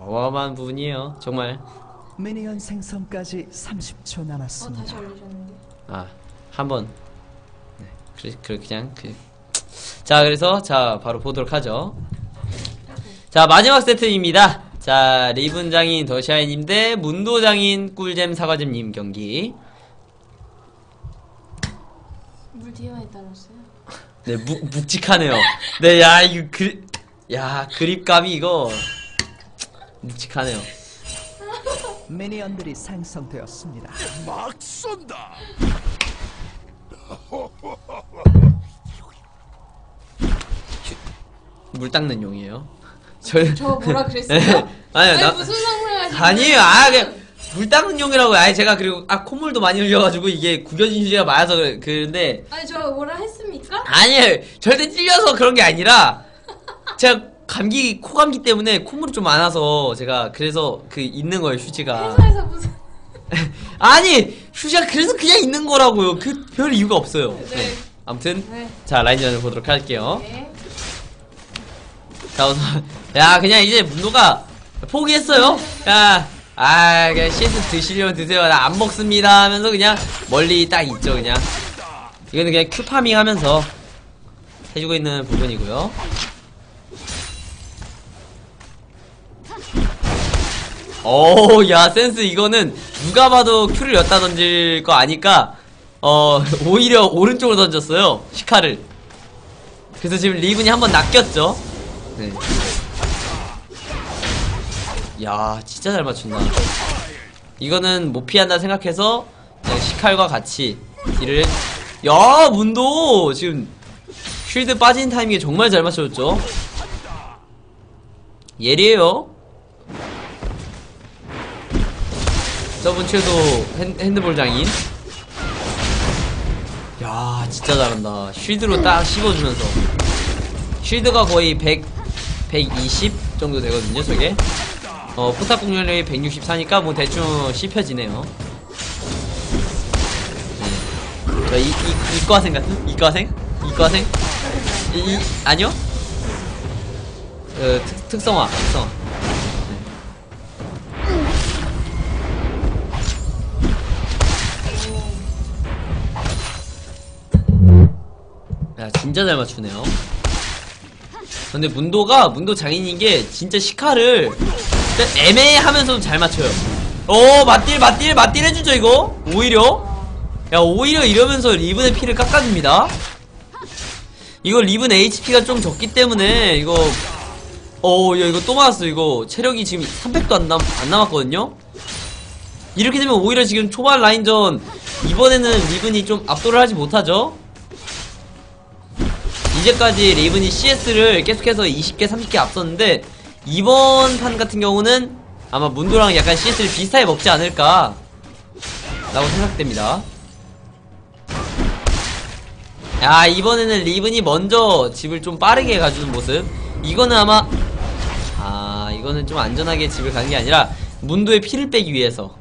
어마어마한 부분이에요. 정말. 미니언 생성까지 30초 어 남았습니다. 다시 올리셨는데. 아, 한번. 네, 그래, 그래, 그냥, 그. 자, 그래서, 자, 바로 보도록 하죠. 자, 마지막 세트입니다. 자, 리븐 장인 더샤이님 대 문도 장인 꿀잼 사과잼님 경기. 물 뒤에 많이 따랐어요. 네, 묵, 묵직하네요. 네, 야, 이거 그, 야, 그립감이 이거. 묵직하네요. 미니언들이 생성되었습니다. 막 쏜다. 물 닦는 용이에요. 저, 저 뭐라 그랬어요? 아니요, 아니 나, 무슨 상상하시는 아니에요. 아, 그냥 물 닦는 용이라고. 아니 제가 그리고 아 콧물도 많이 흘려가지고 이게 구겨진 휴지가 많아서 그래, 그런데 아니 저 뭐라 했습니까? 아니에요. 절대 찔려서 그런 게 아니라 제가 감기 코 감기 때문에 콧물이 좀 많아서 제가 그래서 그 있는 거예요 휴지가. 회사에서 무슨 아니 휴지가 그래서 그냥 있는 거라고요. 그 별 이유가 없어요. 네. 아무튼 네. 자 라인전을 보도록 할게요. 네. 자 우선 야 그냥 이제 문도가 포기했어요 야 아, 그냥 CS 드시려면 드세요. 나 안 먹습니다. 하면서 그냥 멀리 딱 있죠, 그냥. 이거는 그냥 큐파밍 하면서 해주고 있는 부분이고요. 오, 야, 센스 이거는 누가 봐도 큐를 엿다 던질 거 아니까, 어, 오히려 오른쪽으로 던졌어요. 시카를. 그래서 지금 리븐이 한번 낚였죠. 네. 야, 진짜 잘 맞춘다. 이거는 못 피한다 생각해서 그냥 시칼과 같이 딜을. 야, 문도 지금 쉴드 빠진 타이밍에 정말 잘 맞춰줬죠. 예리해요. 저분 최소 핸, 핸드볼 장인. 야, 진짜 잘한다. 쉴드로 딱 씹어주면서. 쉴드가 거의 100, 120 정도 되거든요, 저게. 어, 포탑 공격력이 164니까 뭐 대충 씹혀지네요. 네. 저 이, 이, 이과생 같은? 이과생? 이과생? 이, 이, 아니요? 그, 특, 특성화, 특성 야, 진짜 잘 맞추네요. 근데 문도가 문도 장인인 게 진짜 시카를 애매하면서도 잘 맞춰요. 오 맞딜 맞딜 맞딜 해주죠 이거 오히려 야 오히려 이러면서 리븐의 피를 깎아줍니다. 이거 리븐 HP가 좀 적기 때문에 이거 어야 이거 또 맞았어 이거 체력이 지금 300도 안, 남, 안 남았거든요. 이렇게 되면 오히려 지금 초반 라인전 이번에는 리븐이 좀 압도를 하지 못하죠. 이제까지 레이븐이 CS를 계속해서 20개, 30개 앞섰는데 이번 판 같은 경우는 아마 문도랑 약간 CS를 비슷하게 먹지 않을까 라고 생각됩니다. 야 이번에는 리븐이 먼저 집을 좀 빠르게 가주는 모습. 이거는 아마 아 이거는 좀 안전하게 집을 가는 게 아니라 문도의 피를 빼기 위해서.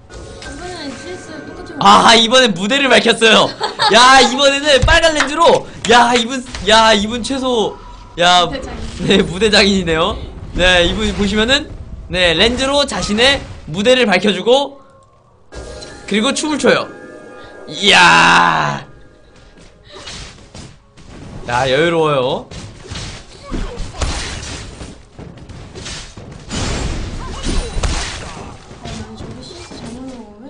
아 이번엔 무대를 밝혔어요. 야 이번에는 빨간 렌즈로 야 이분 야 이분 최소 야. 네 무대장인이네요. 네 이분 보시면은 네 렌즈로 자신의 무대를 밝혀주고 그리고 춤을 춰요. 이야 야 여유로워요.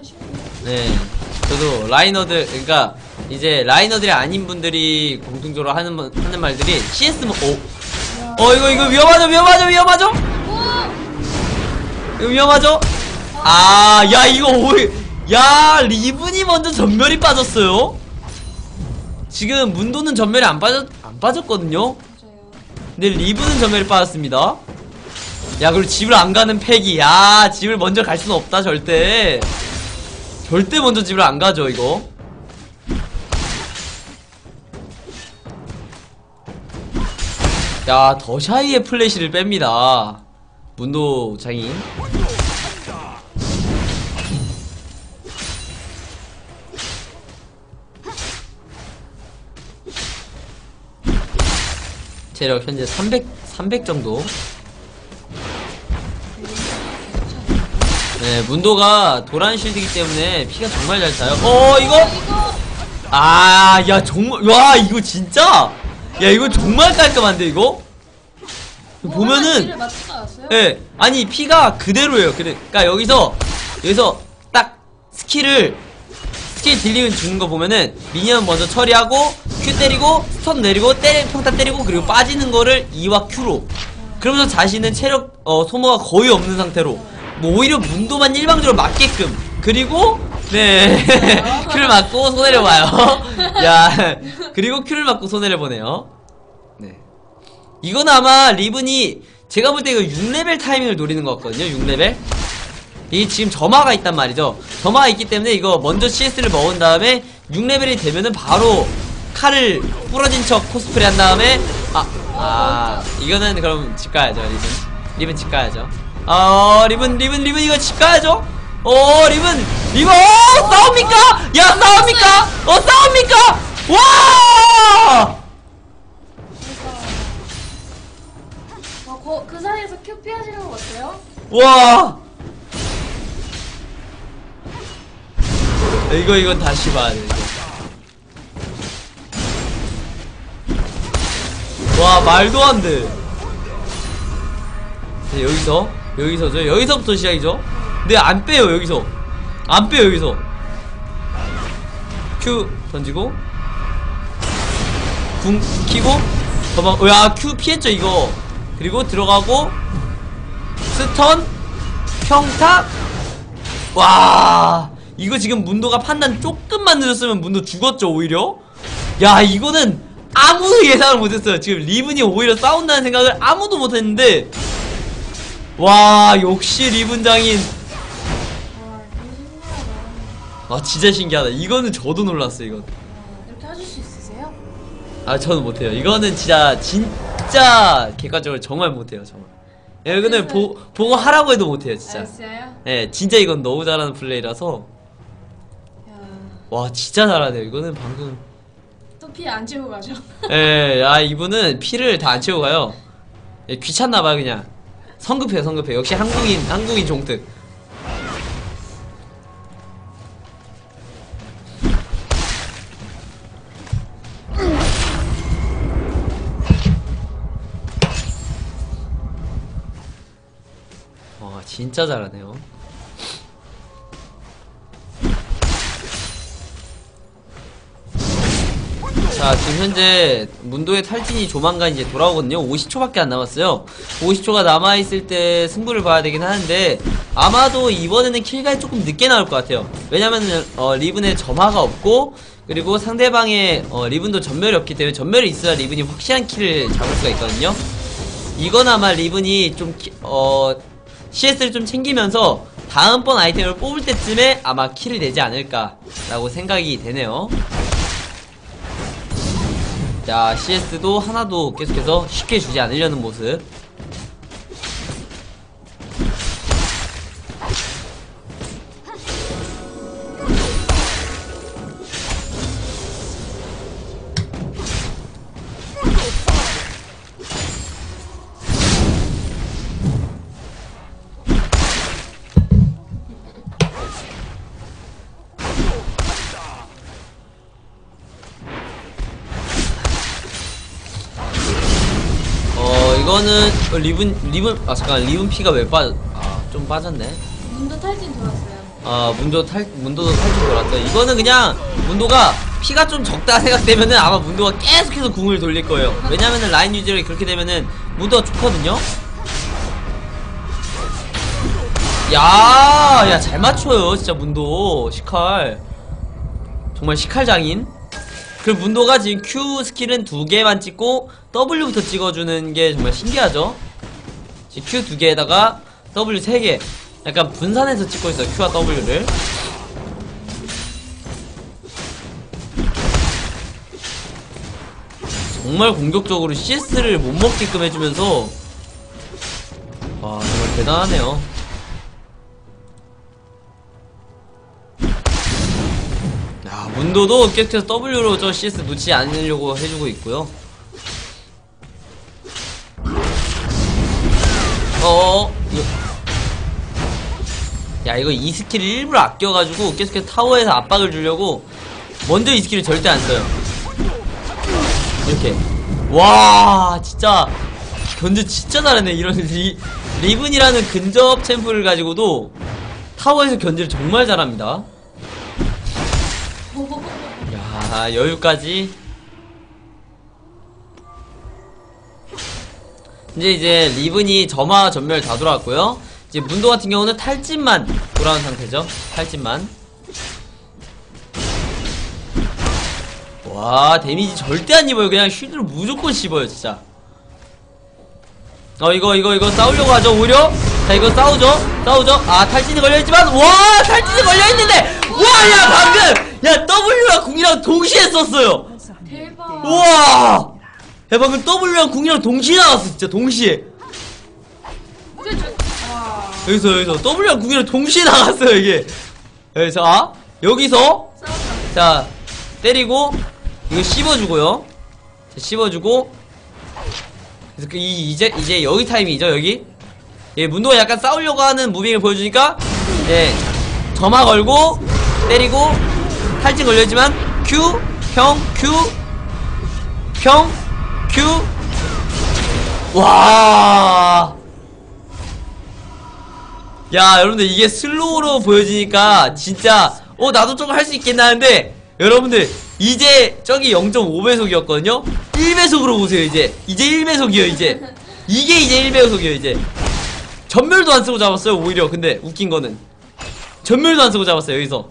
쉬운데. 네. 저도 라이너들, 그러니까 이제 라이너들이 아닌 분들이 공통적으로 하는 말- 하는 말들이 CS 뭐, 어, 어 이거 이거 위험하죠, 위험하죠, 위험하죠. 이거 위험하죠. 아, 야 이거 오, 야 리븐이 먼저 전멸이 빠졌어요. 지금 문도는 전멸이 안 빠졌 안 빠졌거든요. 근데 리브는 전멸이 빠졌습니다. 야, 그리고 집을 안 가는 패기. 야, 집을 먼저 갈 수는 없다, 절대. 절대 먼저 집을 안 가죠, 이거. 야, 더샤이의 플래시를 뺍니다. 문도 장인. 체력 현재 300, 300 정도. 네, 문도가 도란 쉴드이기 때문에 피가 정말 잘 차요. 어, 이거? 아, 야, 정말, 와, 이거 진짜? 야, 이거 정말 깔끔한데, 이거? 보면은? 예, 아니, 피가 그대로예요. 그래, 그니까 여기서, 여기서 딱 스킬을, 스킬 딜링 주는 거 보면은, 미니언 먼저 처리하고, Q 때리고, 스턴 내리고, 때리, 평타 때리고, 그리고 빠지는 거를 E와 Q로. 그러면서 자신은 체력, 어, 소모가 거의 없는 상태로. 뭐, 오히려 문도만 일방적으로 맞게끔. 그리고, 네. Q를 맞고 손해를 봐요. 야, 그리고 Q를 맞고 손해를 보네요. 네. 이건 아마 리븐이 제가 볼 때 이거 6레벨 타이밍을 노리는 것 같거든요 6레벨 이 지금 점화가 있단 말이죠 점화가 있기 때문에 이거 먼저 CS를 먹은 다음에 6레벨이 되면은 바로 칼을 부러진 척 코스프레 한 다음에 아, 아 이거는 그럼 집 가야죠 리븐 리븐 집 가야죠 어 리븐 리븐 리븐 이거 집 가야죠 어 리븐 리븐 어 싸웁니까? 야 싸웁니까? 어 싸웁니까? 와! 아, 거, 그 사이에서 큐 피하시는 것 같아요? 와! 이거 이건 다시 봐야 돼 이거. 와 말도 안돼. 네, 여기서 여기서죠? 여기서부터 시작이죠 근데 안 빼요 여기서. 안 빼요 여기서. Q 던지고. 궁 키고. 도망 야Q 피했죠 이거. 그리고 들어가고. 스턴. 평타. 와 이거 지금 문도가 판단 조금만 늦었으면 문도 죽었죠 오히려? 야 이거는 아무도 예상을 못했어요. 지금 리븐이 오히려 싸운다는 생각을 아무도 못했는데. 와 역시 리븐 장인. 와 진짜 신기하다. 이거는 저도 놀랐어요 이건. 아, 이렇게 하실 수 있으세요? 아 저는 못해요. 이거는 진짜 진짜 객관적으로 정말 못해요 정말. 예, 이거는 보, 보고 하라고 해도 못해요 진짜. 알았어요? 예 진짜 이건 너무 잘하는 플레이라서. 야, 와 진짜 잘하네요. 이거는 방금. 또 피 안 채우고 가죠? 예, 아 이분은 피를 다 안 채우고 가요. 예, 귀찮나봐요 그냥. 성급해요 성급해 역시 한국인 한국인 종특 진짜 잘하네요. 자 지금 현재 문도의 탈진이 조만간 이제 돌아오거든요. 50초밖에 안 남았어요. 50초가 남아있을 때 승부를 봐야 되긴 하는데 아마도 이번에는 킬각이 조금 늦게 나올 것 같아요. 왜냐면은 어, 리븐에 점화가 없고 그리고 상대방의 어, 리븐도 전멸이 없기 때문에 전멸이 있어야 리븐이 확실한 킬을 잡을 수가 있거든요. 이건 아마 리븐이 좀 키- 어, CS를 좀 챙기면서 다음번 아이템을 뽑을 때쯤에 아마 킬을 내지 않을까라고 생각이 되네요. 자 CS도 하나도 계속해서 쉽게 주지 않으려는 모습 어 이거는 어, 리븐 리븐 아 잠깐 리븐 피가 왜 빠져 아좀 빠졌네. 문도 탈진 돌았어요. 아 문도 탈 문도도 탈출 돌았어요 이거는 그냥 문도가 피가 좀 적다 생각되면은 아마 문도가 계속해서 궁을 돌릴 거예요. 왜냐면은 라인 유지를 그렇게 되면은 문도가 좋거든요? 야야 잘 맞춰요 진짜 문도. 시칼. 정말 시칼 장인? 그 문도가 지금 Q 스킬은 두 개만 찍고 W부터 찍어주는 게 정말 신기하죠? Q 두 개에다가 W 세 개. 약간 분산해서 찍고 있어요 Q와 W를. 정말 공격적으로 CS를 못 먹게끔 해주면서. 와 정말 대단하네요. 야 문도도 계속해서 W로 저 CS 놓지 않으려고 해주고 있고요 이거. 야 이거 이 스킬을 일부러 아껴가지고 계속해서 타워에서 압박을 주려고 먼저 이 스킬을 절대 안 써요. 이렇게. 와 진짜 견제 진짜 잘하네 이런 리, 리븐이라는 근접 챔프를 가지고도 타워에서 견제를 정말 잘합니다. 야 여유까지 이제 이제 리븐이 점화 전멸 다 돌아왔고요. 이제 문도 같은 경우는 탈진만 돌아온 상태죠. 탈진만. 와 데미지 절대 안 입어요. 그냥 쉴드를 무조건 씹어요 진짜. 어 이거 이거 이거 싸우려고 하죠 오히려? 자 이거 싸우죠? 싸우죠? 아 탈진이 걸려있지만 와 탈진이 걸려있는데! 와 야 방금! 야 W랑 궁이랑 동시에 썼어요! 대박. 우와 야 방금 W랑 궁이랑 동시에 나왔어 진짜 동시에. 여기서 여기서 W랑 궁이랑 동시에 나갔어요 이게 여기서 아 여기서. 자 때리고 이거 씹어주고요 자, 씹어주고 그래서 그 이, 이제 이제 여기 타이밍이죠 여기 예 문도가 약간 싸우려고 하는 무빙을 보여주니까 예 점화 걸고 때리고 탈진 걸려있지만 Q 평 Q 평 Q 와 야, 여러분들 이게 슬로우로 보여지니까 진짜 어 나도 좀할수 있겠나 하는데 여러분들 이제 저기 0.5배속이었거든요. 1배속으로 보세요 이제. 이제 1배속이요 이제. 이게 이제 1배속이요 이제. 전멸도 안 쓰고 잡았어요 오히려. 근데 웃긴 거는 전멸도 안 쓰고 잡았어요 여기서.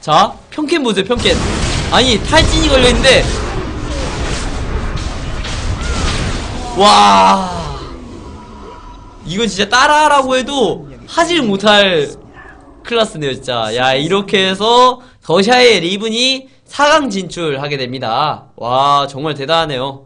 자, 평캔 보세요 평캔. 아니 탈진이 걸려 있는데 와. 이건 진짜 따라하라고 해도 하질 못할 클라스네요 진짜. 야 이렇게 해서 더샤의 리븐이 4강 진출하게 됩니다. 와 정말 대단하네요